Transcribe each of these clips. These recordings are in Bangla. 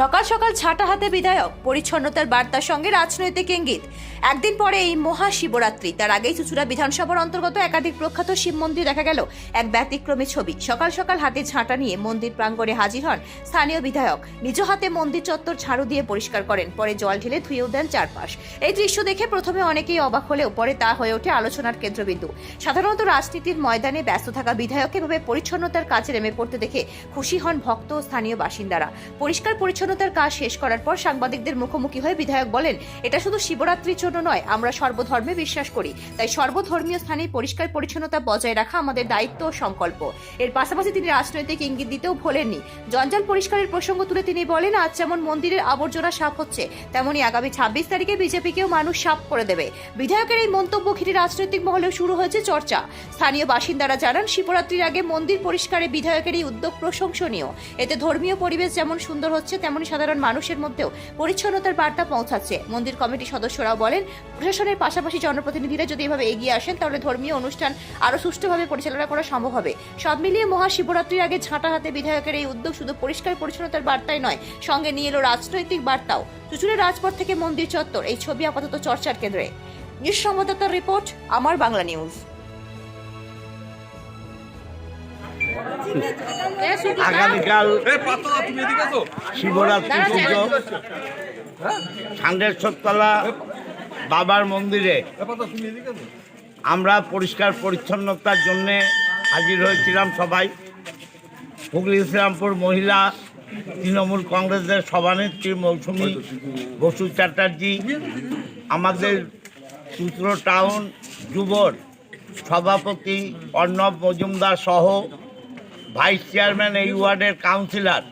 সকাল সকাল ছাটা হাতে বিধায়ক, পরিচ্ছন্নতার বার্তার সঙ্গে রাজনৈতিক ইঙ্গিত। একদিন পরে এই মহাশিবরাত্রি, তার আগেই চুচুড়া বিধানসভার অন্তর্গত একাধিক প্রখ্যাত শিব মন্দির দেখা গেল এক ব্যতিক্রমী ছবি। সকাল সকাল হাতে ঝাঁটা নিয়ে মন্দির প্রাঙ্গণে হাজির হন স্থানীয় বিধায়ক। নিজ হাতে মন্দির চত্বর ঝাড়ু দিয়ে পরিষ্কার করেন, পরে জল ঢেলে ধুয়েও দেন চারপাশ। এই দৃশ্য দেখে প্রথমে অনেকেই অবাক হলেও পরে তা হয়ে ওঠে আলোচনার কেন্দ্রবিন্দু। সাধারণত রাজনীতির ময়দানে ব্যস্ত থাকা বিধায়ক এভাবে পরিচ্ছন্নতার কাজে নেমে পড়তে দেখে খুশি হন ভক্ত ও স্থানীয় বাসিন্দারা। পরিষ্কার পরিচ্ছন্নতার কাজ শেষ করার পর সাংবাদিকদের মুখোমুখি হয়ে বিধায়ক বলেন, এটা শুধু শিবরাত্রির জন্য নয়, আমরা সর্বধর্মে বিশ্বাস করি। তাই সর্বধর্মীয় স্থানে পরিষ্কার পরিচ্ছন্নতা বজায় রাখা আমাদের দায়িত্ব ও সংকল্প। এর পাশাপাশি তিনি রাজনৈতিক ইঙ্গিত দিতেও ভোলেননি। জঞ্জাল পরিষ্কারের প্রসঙ্গ তুলে তিনি বলেন, আজ যেমন মন্দিরের আবর্জনা সাফ হচ্ছে, তেমনি আগামী ছাব্বিশ তারিখে বিজেপিকেও মানুষ সাফ করে দেবে। বিধায়কের এই মন্তব্য ঘিরে রাজনৈতিক মহলেও শুরু হয়েছে চর্চা। স্থানীয় বাসিন্দারা জানান, শিবরাত্রির আগে মন্দির পরিষ্কারে বিধায়কের এই উদ্যোগ প্রশংসনীয়। এতে ধর্মীয় পরিবেশ যেমন সুন্দর হচ্ছে, তেমনি সাধারণ মানুষের মধ্যেও পরিচ্ছন্নতার বার্তা পৌঁছাচ্ছে। মন্দির কমিটির সদস্যরাও বলেন, প্রশাসনের পাশাপাশি জনপ্রতিনিধিরা যদি এভাবে এগিয়ে আসেন, তাহলে ধর্মীয় অনুষ্ঠান আরও সুষ্ঠুভাবে পরিচালনা করা সম্ভব হবে। সব মিলিয়ে মহাশিবরাত্রির আগে ঝাঁটা হাতে বিধায়কের এই উদ্যোগ শুধু পরিষ্কার পরিচ্ছন্নতার বার্তাই নয়, সঙ্গে নিয়ে এলো রাজনৈতিক বার্তাও। চুচুড়ের রাজপথ থেকে মন্দির চত্বর, এই ছবি আপাতত চর্চার কেন্দ্রে। সংবাদদাতার রিপোর্ট, আমার বাংলা নিউজ। আগামীকাল শিবরাত্রি পুজো। বাবার মন্দিরে। এই পাতলা তুমি এদিকে আছো আমরা পরিষ্কার পরিচ্ছন্নতার জন্যে হাজির হয়েছিলাম সবাই। হুগলি ইসলামপুর মহিলা তৃণমূল কংগ্রেসের সভানেত্রী মৌসুমী বসু চ্যাটার্জি আমাদের সূত্র টাউন যুবর সভাপতি অর্ণব মজুমদার সহ ভাইস চেয়ারম্যান এই ওয়ার্ডের কাউন্সিলর,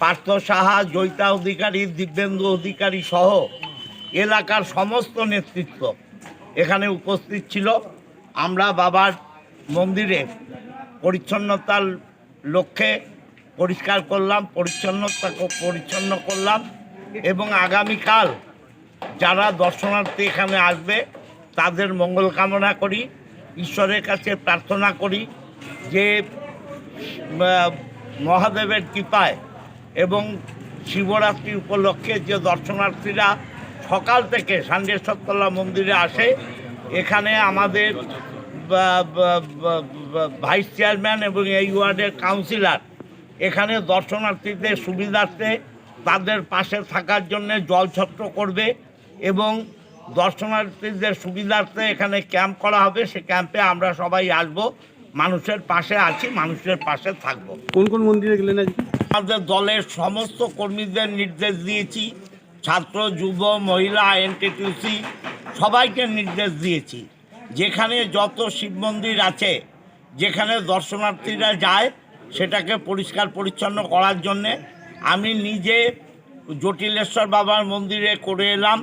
পার্থ সাহা, জয়িতা অধিকারী, দিব্যেন্দু অধিকারী সহ এলাকার সমস্ত নেতৃত্ব এখানে উপস্থিত ছিল। আমরা বাবার মন্দিরে পরিচ্ছন্নতার লক্ষ্যে পরিষ্কার করলাম পরিচ্ছন্নতা পরিচ্ছন্ন করলাম এবং আগামীকাল যারা দর্শনার্থী এখানে আসবে, তাদের মঙ্গল কামনা করি, ঈশ্বরের কাছে প্রার্থনা করি যে মহাদেবের কৃপায় এবং শিবরাত্রি উপলক্ষে যে দর্শনার্থীরা সকাল থেকে সান্ডেশ্বরতলা মন্দিরে আসে, এখানে আমাদের ভাইস চেয়ারম্যান এবং এই ওয়ার্ডের কাউন্সিলর এখানে দর্শনার্থীদের সুবিধার্থে তাদের পাশে থাকার জন্য জলছত্র করবে এবং দর্শনার্থীদের সুবিধার্থে এখানে ক্যাম্প করা হবে। সে ক্যাম্পে আমরা সবাই আসব। মানুষের পাশে আছি মানুষের পাশে থাকব। কোন কোন মন্দিরে গেলেন আমাদের দলের সমস্ত কর্মীদের নির্দেশ দিয়েছি ছাত্র যুব মহিলা এনটিটিউসি সবাইকে নির্দেশ দিয়েছি। যেখানে যত শিব মন্দির আছে যেখানে দর্শনার্থীরা যায় সেটাকে পরিষ্কার পরিচ্ছন্ন করার জন্যে আমি নিজে জটিলেশ্বর বাবার মন্দিরে করে এলাম।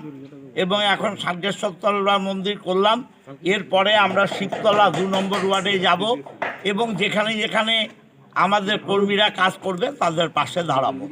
এবং এখন সাগরেশ্বরতলা মন্দির করলাম। এরপরে আমরা শিবতলা দু নম্বর ওয়ার্ডে যাব এবং যেখানে যেখানে আমাদের কর্মীরা কাজ করবে, তাদের পাশে দাঁড়াবো।